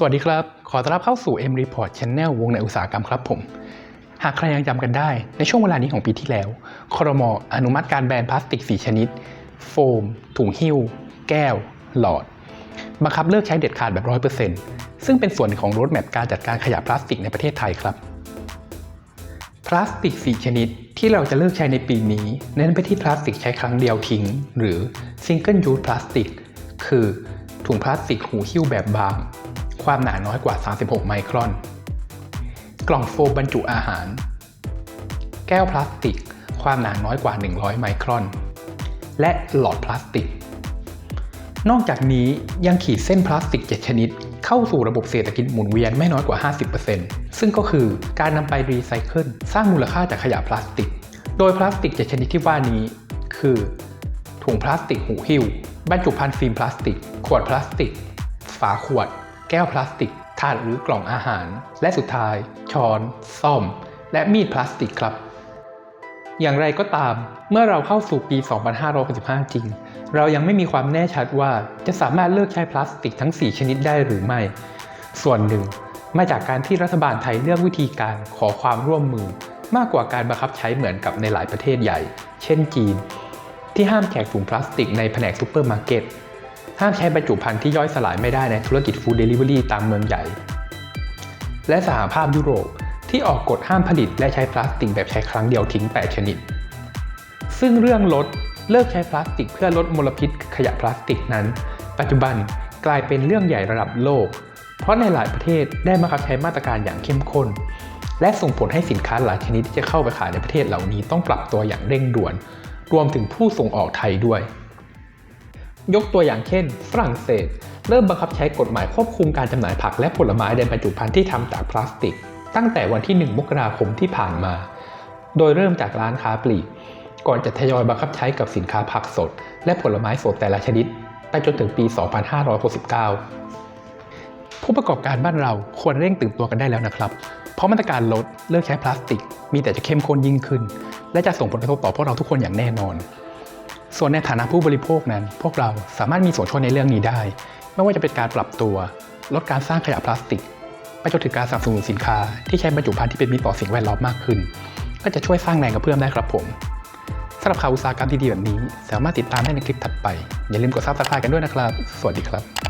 สวัสดีครับ ขอต้อนรับเข้าสู่ M Report Channel วงในอุตสาหกรรมครับผม หากใครยังจำกันได้ ในช่วงเวลานี้ของปีที่แล้ว ครมอนุมัติการแบนพลาสติก 4 ชนิด โฟม ถุงหิ้ว แก้ว หลอด บังคับเลิกใช้เด็ดขาดแบบ 100%ซึ่งเป็นส่วนหนึ่งของรถแมพการจัดการขยะพลาสติกในประเทศไทยครับ พลาสติก 4 ชนิดที่เราจะเลิกใช้ในปีนี้ เน้นไปที่พลาสติกใช้ครั้งเดียวทิ้ง หรือ Single Use Plastic คือถุงพลาสติกหูหิ้วแบบบาง ความหนาน้อยกว่า 36 ไมครอน กล่องโฟมบรรจุอาหาร แก้วพลาสติก ความหนาน้อยกว่า 100 ไมครอน และหลอดพลาสติก นอกจากนี้ยังขีดเส้นพลาสติก 7 ชนิด เข้าสู่ระบบเศรษฐกิจหมุนเวียนไม่น้อยกว่า 50%ซึ่งก็คือการนำไปรีไซเคิลสร้างมูลค่าจากขยะพลาสติก โดยพลาสติก 7 ชนิดที่ว่านี้ คือ ถุงพลาสติกหูหิ้วบรรจุภัณฑ์ฟิล์มพลาสติก ขวดพลาสติก ฝาขวด แก้วพลาสติกถาดหรือกล่องอาหาร และสุดท้าย ช้อน ซ่อม และมีดพลาสติกครับ อย่างไรก็ตาม เมื่อเราเข้าสู่ปี 2565 จริง เรายังไม่มีความแน่ชัดว่าจะสามารถเลิกใช้พลาสติกทั้ง 4 ชนิดได้หรือไม่ ส่วนหนึ่ง มาจากการที่รัฐบาลไทยเลือกวิธีการขอความร่วมมือ มากกว่าการบังคับใช้เหมือนกับในหลายประเทศใหญ่ เช่นจีน ที่ห้ามแจกถุงพลาสติกในแผนกซูเปอร์มาร์เก็ต ห้ามใช้บรรจุภัณฑ์ที่ย่อยสลายไม่ได้ในธุรกิจฟู้ดเดลิเวอรี่ตามเมืองใหญ่ และสหภาพยุโรปที่ออกกฎห้ามผลิตและใช้พลาสติกแบบใช้ครั้งเดียวทิ้ง 8 ชนิด ซึ่งเรื่องลดเลิกใช้พลาสติกเพื่อลดมลพิษขยะพลาสติกนั้น ปัจจุบันกลายเป็นเรื่องใหญ่ระดับโลก เพราะในหลายประเทศได้บังคับใช้มาตรการอย่างเข้มข้น และส่งผลให้สินค้าหลายชนิดที่จะเข้าไปขายในประเทศเหล่านี้ต้องปรับตัวอย่างเร่งด่วน รวมถึงผู้ส่งออกไทยด้วย ยกตัวอย่างเช่น ฝรั่งเศส เริ่มบังคับใช้กฎหมายควบคุมการจำหน่ายผักและผลไม้ในบรรจุภัณฑ์ที่ทำจากพลาสติก ตั้งแต่วันที่ 1 มกราคมที่ผ่านมา โดยเริ่มจากร้านค้าปลีก ก่อนจะทยอยบังคับใช้กับสินค้าผักสด และผลไม้สดแต่ละชนิด ไปจนถึงปี 2569 ผู้ประกอบการบ้านเราควรเร่งตื่นตัวกันได้แล้วนะครับ เพราะมาตรการลดเลิกใช้พลาสติก มีแต่จะเข้มข้นยิ่งขึ้น และจะส่งผลกระทบต่อพวกเราทุกคนอย่างแน่นอน ส่วนในฐานะผู้บริโภคนั้น พวกเราสามารถมีส่วนช่วยในเรื่องนี้ได้ ไม่ว่าจะเป็นการปรับตัว ลดการสร้างขยะพลาสติก ไปจนถึงการสนับสนุนสินค้า ที่ใช้บรรจุภัณฑ์ที่เป็นมิตรต่อสิ่งแวดล้อมมากขึ้น ก็จะช่วยสร้างแรงกระเพื่อมได้ครับผมสำหรับข่าวอุตสาหกรรมดีๆแบบนี้ สามารถติดตามได้ในคลิปถัดไป อย่าลืมกดซับสไครต์กันด้วยนะครับ สวัสดีครับ